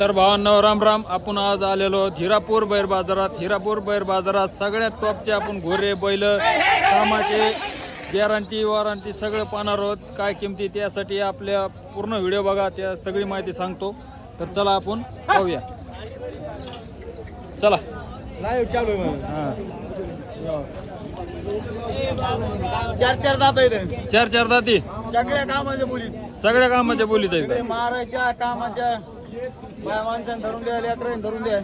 तर भावांनो राम राम. आपण आज आलेलो हिरापूर बैर बाजारात. हिरापूर बैर बाजारात सगळ्यात टॉपचे आपण घोरे बैल कामाचे गॅरंटी वॉरंटी सगळं पाहणार आहोत. काय किमती त्यासाठी आपल्या पूर्ण व्हिडिओ बघा त्या सगळी माहिती सांगतो. तर चला आपण पाहूया. चला. नाही चालू. हा. चार चार जात आहेत. चार चार दाती. सगळ्या कामाच्या मुली सगळ्या कामाच्या बोलीत आहेत मारायच्या कामाच्या. बाया माणसाने धरून द्या लेकरांनी धरून द्या.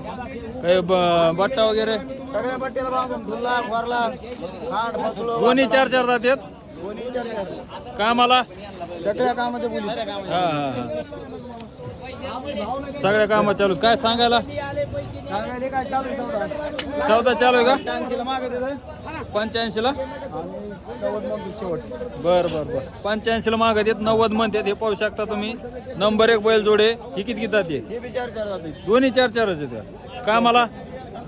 काही ब- बट्टा वगैरे? सगळ्या बांधून फसलो दोन्ही चार चार दाती आहेत? दोन्ही चार चार. कामाला? सगळ्या कामाच्या हा हा हा. सगळ्या कामं चालू. काय सांगायला? सांगायला काय चालू आहे चौदा? चालू आहे का? ऐंशीला मागे दिलं पंच्याऐंशी ला नव्वद शेवट. बर बर बर. पंच्याऐंशी ला मागत येत नव्वद म्हणतात हे पाहू शकता तुम्ही. नंबर एक बैल जोडे ही किती किती जाते? हे बी चार चार जाते. दोन्ही चार चारच येते कामाला?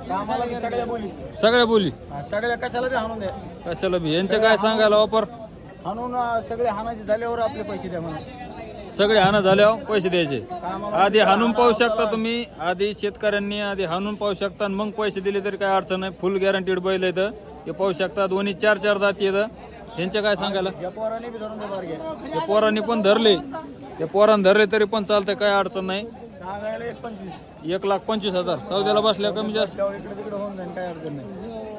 कामाला बी सगळ्या मुली सगळ्या बोली. हा, सगळ्या कशाला बी हाणून द्या. कशाला बी? यांचं काय सांगायला वापर? हाणून अं, सगळे हाणाचे झाल्यावर आपले पैसे द्या म्हणून. सगळे हाना झाल्यावर पैसे द्यायचे. आधी हाणून पाहू शकता तुम्ही. आधी शेतकऱ्यांनी आधी हाणून पाहू शकता आणि मग पैसे दिले तरी काय अडचण नाही. फुल गॅरंटीड बैल येतं हे पाहू शकता दोन्ही चार चार जाती येतं यांचं काय सांगायला? या पोराने पण धरले. त्या पोरांनी धरले तरी पण चालतंय काय अडचण नाही. एक लाख पंचवीस हजार. सौद्याला बसल्या कमी जास्त. जाईल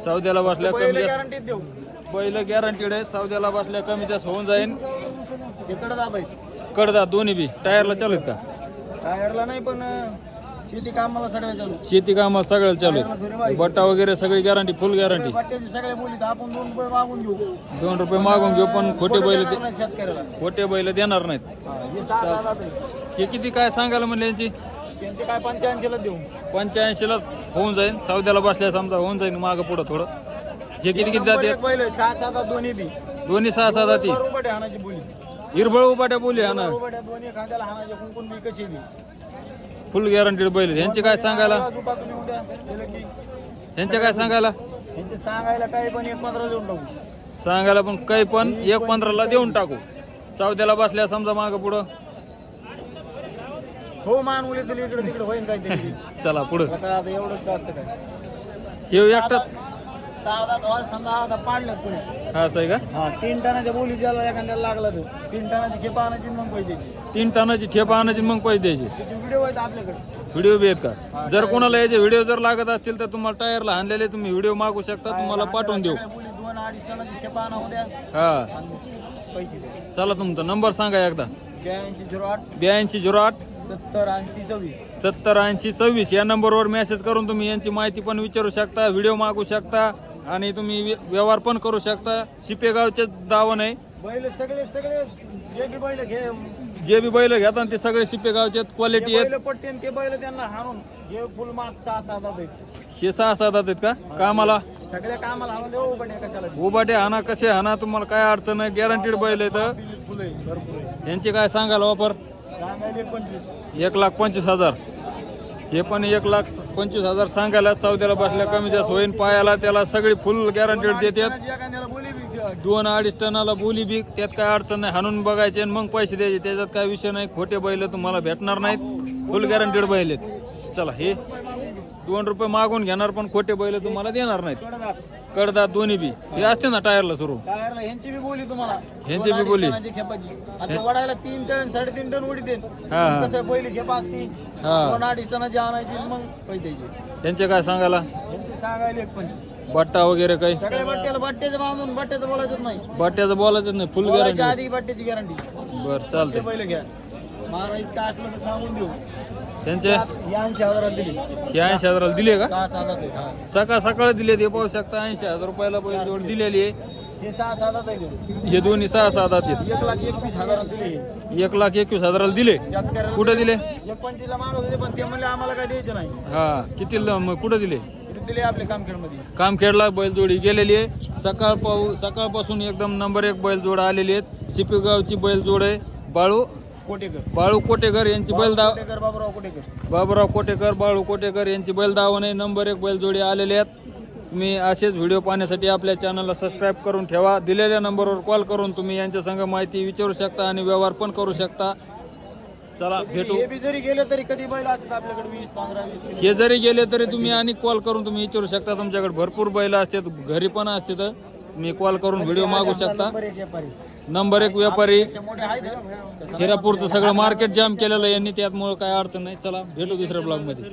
सौद्याला बसल्या कमी पहिले जास्त. बैल गॅरंटीड आहे. सौद्याला बसल्या कमी जास्त होऊन दाबाय कडदा दोन्ही बी. टायरला चालू आहेत का? टायरला नाही पण अं, शेती कामाला सगळ्या चालू शेती कामाला सगळ्याला चालू आहे बट्टा वगैरे सगळी गॅरंटी फुल गॅरंटी सगळ्या आपण दोन रुपये मागून घेऊ. दोन रुपये मागून घेऊ पण खोटे बैल देणार नाही शेतकऱ्याला. खोटे बैल देणार नाहीत. हा, हे आहे. हे किती काय सांगायला म्हणले यांची? त्यांचे काय पंच्याऐंशीला देऊ. पंच्याऐंशीला होऊन जाईल. सौद्याला बसल्या समजा होऊन जाईल मागं पुढं थोडं. हे किती किती जाते सहा सात दोन्ही बी. दोन्ही सहा सहा जाती. रुपये बोली. हिरबळ उपाट्या बोली हा ना. बरोबर दोन्ही खांद्याला हाणाचे कुंकून बी कशी बी. फुल गॅरंटीड बैल यांचे काय सांगायला? झोपा तुम्ही उद्या गेलं की. यांचे काय सांगायला? यांचे सांगायला काही पण एक पंधरा देऊन टाकू. सांगायला पण काही पण एक पंधराला देऊन टाकू. सौद्याला बसल्या समजा मागं पुढं. हो मान मुली दिली इकडे तिकडे होईन काहीतरी. चला पुढं. आता आता एवढंच जास्त काय. हे एकटाच. समजा पाडलं हा असं आहे का? हा तीन टनाच्या बोली ज्याला एखाद्याला लागला तर. तीन टनाची खेपा आणायची मग पैसे द्यायची. तीन टनाची ठेप आणायची मग पैसे द्यायचे. त्याचे व्हिडिओ आहेत आपल्याकडे. व्हिडिओ बी आहेत का? जर कोणाला याचे व्हिडिओ जर लागत असतील तर तुम्हाला टायरला आणलेले तुम्ही व्हिडिओ मागू शकता तुम्हाला पाठवून देऊ. सगळ्या बोली दोन अडीच टनाची खेपा आणा उद्या हा. आणि पैसे द्या. चला तुमचा नंबर सांगा एकदा. ब्याऐंशी झिरो आठ. ब्याऐंशी झिरो आठ. सत्तर ऐंशी सव्वीस. सत्तर ऐंशी सव्वीस. या नंबरवर मेसेज करून तुम्ही यांची माहिती पण विचारू शकता व्हिडिओ मागू शकता. आणि तुम्ही व्य- व्यवहार पण करू शकता. शिपेगावचे दावण आहे. बैल सगळे सगळे जे बी बैल घे. जे बी बैल घेतात ते सगळे शिपेगावचे क्वालिटी आहेत. बैल पटते ते बैल त्यांना हाणून हे फुल माग सहा सहा जात आहेत. हे सहा सात आहेत का? कामाला? सगळ्या कामाला हाणून देऊ पण कशाला. उभाटे हाना कसे हाना तुम्हाला काय अडचण आहे गॅरंटीड बैल फुलं आहे, भरपूर आहे. यांचे काय सांगाल वापर? सांगायला एक पंचवीस. एक लाख पंचवीस हजार. हे पण एक लाख पंचवीस हजार सांगायला चौद्याला बसल्या कमी जास्त होईन पायाला त्याला सगळी फुल गॅरंटीड देतात. दोन अडीच टनाला बोली बी त्यात काय अडचण नाही. हाणून बघायचे आणि मग पैसे द्यायचे. त्याच्यात काय विषय नाही. खोटे बैल तुम्हाला भेटणार नाहीत. फुल गॅरंटीड बैल आहेत. चला हे दोन रुपये मागून घेणार पण खोटे बैल तुम्हाला देणार नाहीत. कडदात कडदात दोन्ही बी. हे असते ना टायरला सुरू. टायरला ह्यांची बी बोली तुम्हाला. ह्यांची दोन बी अडीच बोली. टनाची खेपाची. आता वडायला तीन टन साडेतीन टन उडी देईन हा. कसं पहिली खेपा असती? हा. दोन अडीच टनाची आणायची मग पैसे द्यायचे. त्यांचे काय सांगायला? ह्यांची सांगायला एक पंचवीस. बट्टा वगैरे काही? सगळ्या बट्ट्याला बट्ट्याचं बांधून बट्ट्याचं बोलायचं नाही. बट्ट्याचं बोलायचं नाही. फुल बोलायच्या गॅरंटी आधी बट्ट्याची गॅरंटी बर ते चालतंय. पहिले घ्या. महाराज इतकं असलं तर सांगून देऊ. त्यांचे? ही ऐंशी दिली. हे ऐंशी हजाराला दिले का? सहा सात आहेत हा. सकाळ सकाळ दिले ते पाहू शकता. ऐंशी हजार रुपयाला बैल जोड दिलेली आहे. हे सहा सात आहे हे दोन्ही सहा सात आहेत. एक लाख एकवीस हजारात दिली. एक लाख एकवीस हजाराला दिले. शेतकऱ्याला कुठे दिले? एक पंचवीसला मागत होते पण ते म्हणले आम्हाला काय द्यायचं नाही. हा किती ल- मग कुठे दिले? इथे दिले आपले कामखेडमध्ये. कामखेडला बैलजोडी गेलेली आहे. सकाळ पाऊ सकाळपासून एकदम नंबर एक बैलजोड आलेली आहेत. सिपेगावची बैलजोड आहे. बाळू कोटेकर. बाळू कोटेकर यांची बैल दाव कोटेकर बाबूराव कोटेकर. बाबुराव कोटेकर बाळू कोटेकर यांची बैल दावण आहे नंबर एक बैलजोडी आलेले आहेत. तुम्ही असेच व्हिडिओ पाहण्यासाठी आपल्या चॅनलला सबस्क्राईब करून ठेवा. दिलेल्या नंबरवर कॉल करून तुम्ही यांच्या संग माहिती विचारू शकता आणि व्यवहार पण करू शकता. चला भेटू. हे बी जरी गेले तरी कधी बैल असतात आपल्याकडे? वीस पंधरा वीस किलो. हे जरी गेले तरी तुम्ही आणि कॉल करून तुम्ही विचारू शकता. तुमच्याकडे भरपूर बैल असतात घरी पण असतात. तुम्ही कॉल करून व्हिडिओ मागू शकता. नंबर एक व्यापारी. नंबर एक व्यापारी. हिरापूरचं सगळं मार्केट जाम केलेलं आहे. यांनी त्यामुळे काय अडचण नाही. चला भेटू दुसऱ्या ब्लॉगमध्ये.